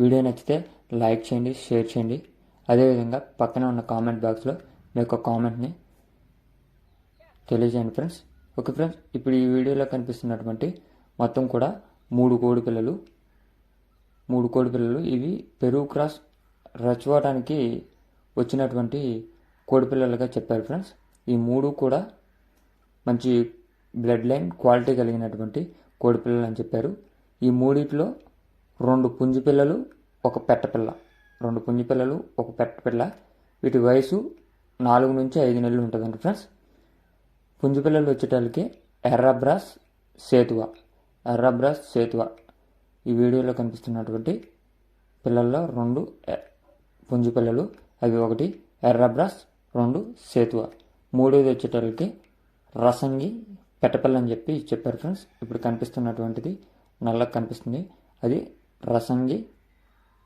Video నచ్చితే like చేయండి share చేయండి. అదేవిధంగా పక్కన ఉన్న కామెంట్ బాక్స్లో మీ యొక్క కామెంట్ని తెలియజేయండి ఫ్రెండ్స్. ఓకే ఫ్రెండ్స్ ఇప్పుడు ఈ వీడియోలో కనిపిస్తున్నటువంటి మొత్తం కూడా మూడు కోడి పిల్లలు. మూడు కోడి పిల్లలు. ఇవి పెరుగు క్రాస్ రచవడానికి వచ్చినటువంటి కోడి పిల్లలుగా చెప్పారు ఫ్రెండ్స్. ఈ మూడు కూడా మంచి బ్లడ్ లైన్ క్వాలిటీ కలిగినటువంటి కోడి పిల్లలు అని చెప్పారు. ఈ మూడిట్లో రెండు పుంజు పిల్లలు ఒక పెట్టపిల్ల రెండు పుంజు పిల్లలు ఒక పెట్టపిల్ల వీటి వయసు నాలుగు నుంచి ఐదు నెలలు ఉంటుందండి ఫ్రెండ్స్. పుంజు పిల్లలు వచ్చేటానికి ఎర్రబ్రాస్ సేతువ. ఎర్రబ్రాస్ సేతువ. ఈ వీడియోలో కనిపిస్తున్నటువంటి పిల్లల్లో రెండు ఎ- పుంజు పిల్లలు అవి ఒకటి ఎర్రబ్రాస్ రెండు సేతువ. మూడోది వచ్చేటోళ్ళకి రసంగి పెట్టపిల్ల అని చెప్పి చెప్పారు ఫ్రెండ్స్. ఇప్పుడు కనిపిస్తున్నటువంటిది నల్లగా కనిపిస్తుంది. అది రసంగి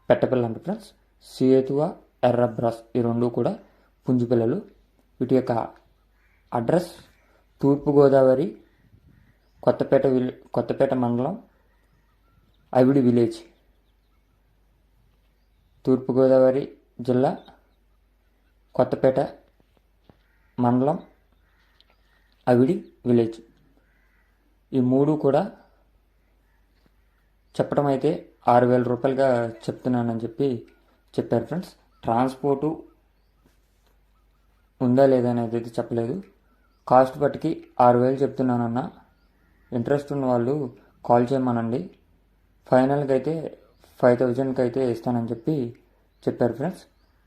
పెట్టపిల్ల అంట ఫ్రెండ్స్ సేతువ ఎర్రబ్రాస్ ఈ రెండు కూడా పుంజిపిల్లలు వీటి యొక్క అడ్రస్ తూర్పుగోదావరి కొత్తపేట విల్ కొత్తపేట మండలం అవిడి విలేజ్. తూర్పుగోదావరి జిల్లా కొత్తపేట మండలం అవిడి విలేజ్. ఈ మూడు కూడా చెప్పడం అయితే ఆరు వేల రూపాయలుగా చెప్తున్నానని చెప్పి చెప్పారు ఫ్రెండ్స్. ట్రాన్స్పోర్టు ఉందా లేదా అనేది అయితే చెప్పలేదు. కాస్ట్ బట్టికి ఆరు వేలు చెప్తున్నానన్న. ఇంట్రెస్ట్ ఉన్న వాళ్ళు కాల్ చేయమనండి. ఫైనల్గా అయితే ఫైవ్ థౌజండ్కి అయితే ఇస్తానని చెప్పి చెప్పారు ఫ్రెండ్స్.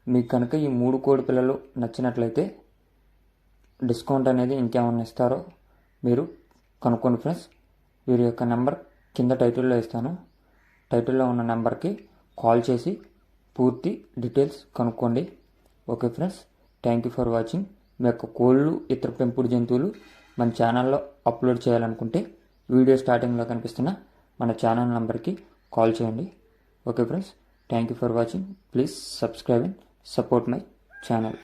మీకు కనుక ఈ మూడు కోడి పిల్లలు నచ్చినట్లయితే డిస్కౌంట్ అనేది ఇంకేమన్నా ఇస్తారో మీరు కనుక్కోండి ఫ్రెండ్స్. వీరి యొక్క నెంబర్ కింద టైటిల్లో ఇస్తాను. టైటిల్లో ఉన్న నెంబర్కి కాల్ చేసి పూర్తి డీటెయిల్స్ కనుక్కోండి. Okay friends thank you for watching. మీ యొక్క కోళ్ళు ఇతర పెంపుడు జంతువులు మన ఛానల్లో అప్లోడ్ చేయాలనుకుంటే వీడియో స్టార్టింగ్లో కనిపిస్తున్న మన ఛానల్ నెంబర్కి కాల్ చేయండి. Okay friends thank you for watching. Please subscribe and support my channel.